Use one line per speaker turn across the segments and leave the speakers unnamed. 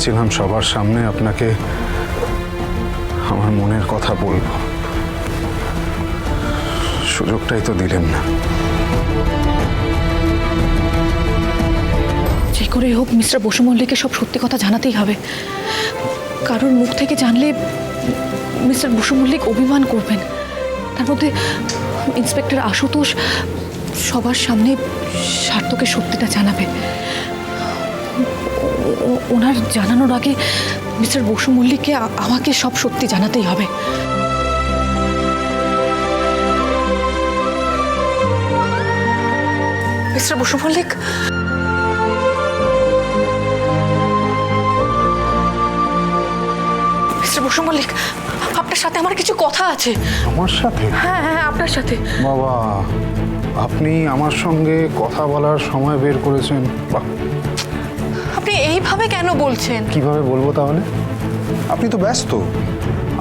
ভেবেছিলাম সবার সামনে আপনাকে আমার মনের কথা বলব। সুযোগটাই তো দিলেন না।
যে করেই হোক মিস্টার বসু মল্লিককে সব সত্যি কথা জানাতেই হবে। কারোর মুখ থেকে জানলে মিস্টার বসু মল্লিক অভিমান করবেন। তার মধ্যে ইন্সপেক্টর আশুতোষ সবার সামনে সার্থকের সত্যিটা জানাবে। ওনার জানানোর আগে মিস্টার বসু মল্লিককে আমাকে সব সত্যি জানাতেই হবে। মিস্টার বসু মল্লিক? মিস্টার বসু মল্লিক আপনার সাথে আমার কিছু কথা আছে।
আমার সাথে?
হ্যাঁ হ্যাঁ আপনার সাথে।
বাবা আপনি আমার সঙ্গে কথা বলার সময় বের করেছেন। বাহ।
আপনি এইভাবে কেন বলছেন?
কীভাবে বলব তাহলে? আপনি তো ব্যস্ত।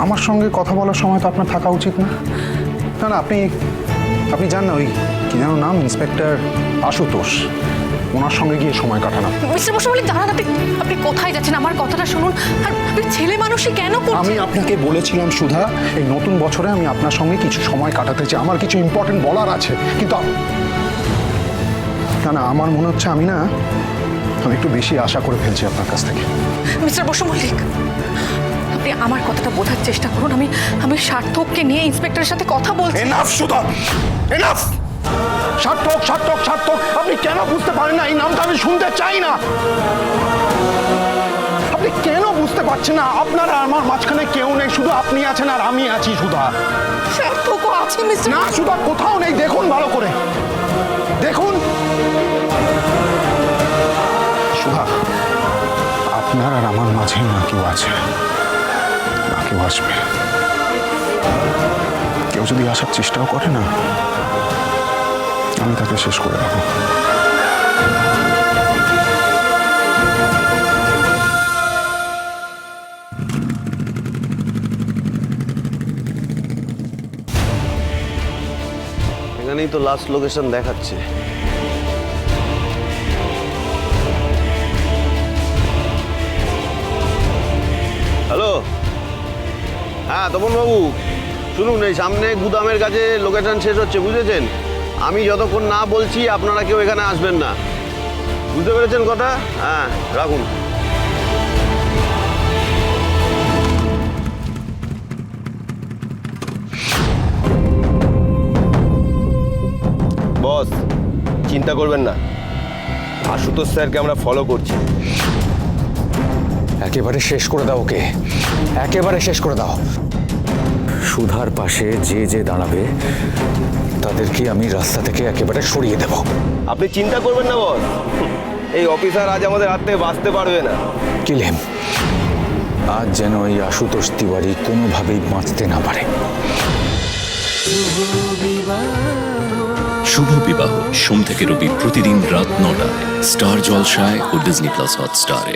আমার সঙ্গে কথা বলার সময় তো আপনার থাকা উচিত না। না না আপনি আপনি জান না ওই কি যেন নাম ইন্সপেক্টর আশুতোষ। ওনার সঙ্গে গিয়ে সময় কাটানো
মিস্টার বসু মল্লিক দাঁড়ান আপনি আপনি কোথায় যাচ্ছেন? আমার কথাটা শুনুন। আর আপনি ছেলে মানুষই কেন করছেন?
আমি আপনাকে বলেছিলাম সুধা এই নতুন বছরে আমি আপনার সঙ্গে কিছু সময় কাটাতে চাই। আমার কিছু ইম্পর্টেন্ট বলার আছে কিন্তু না না আমার মনে হচ্ছে আমি না আমি একটু বেশি আশা করে ফেলছি আপনার কাছ থেকে।
মিস্টার বসু মল্লিক আপনি আমার কথাটা বোঝার চেষ্টা করুন। আমি আমি সার্থককে নিয়ে ইন্সপেক্টরের সাথে কথা বলছি।
এনাফ সুধা! এনাফ সার্থক সার্থক সার্থক আপনি কেন বুঝতে পারেন না? এই নামটা আমি শুনতে চাই না। আপনি কেন বুঝতে পারছেন না? আপনার আর আমার মাঝখানে কেউ নেই শুধু আপনি আছেন আর আমি আছি সুধা।
সার্থকও আছে মিস্টার
না সুধা কোথাও নেই দেখুন ভালো করে। দেখুন। আর আমার মাঝে না কেউ আছে। না কেউ আসবে। কেউ যদি আসার চেষ্টাও করে না, আমি তাকে শেষ করে দেবো।
এখানেই তো লাস্ট লোকেশন দেখাচ্ছে। তপন বাবু শুনুন এই সামনে গুদামের কাছে লোকেশন শেষ হচ্ছে বুঝেছেন? আমি যতক্ষণ না বলছি আপনারা কেউ এখানে আসবেন না। বুঝতে পেরেছেন কথা? হ্যাঁ রাখুন।
বস চিন্তা করবেন না। আশুতোষ স্যারকে আমরা ফলো করছি।
একেবারে শেষ করে দাও ওকে। একেবারে শেষ করে দাও। সুধার পাশে যে যে দাঁড়াবে তাদেরকে আমি রাস্তা থেকে একেবারে সরিয়ে দেব।
আপনি চিন্তা করবেন না বস। এই অফিসার আজ আমাদের হাত থেকে বাঁচতে পারবে না।
কিলেম আজ যেন এই আশুতোষ তিওয়ারি কোনোভাবেই বাঁচতে না পারে।
শুভ বিবাহ। সোম থেকে রবি প্রতিদিন রাত নটায়। স্টার জলসায় ও ডিজনি প্লাস হটস্টারে।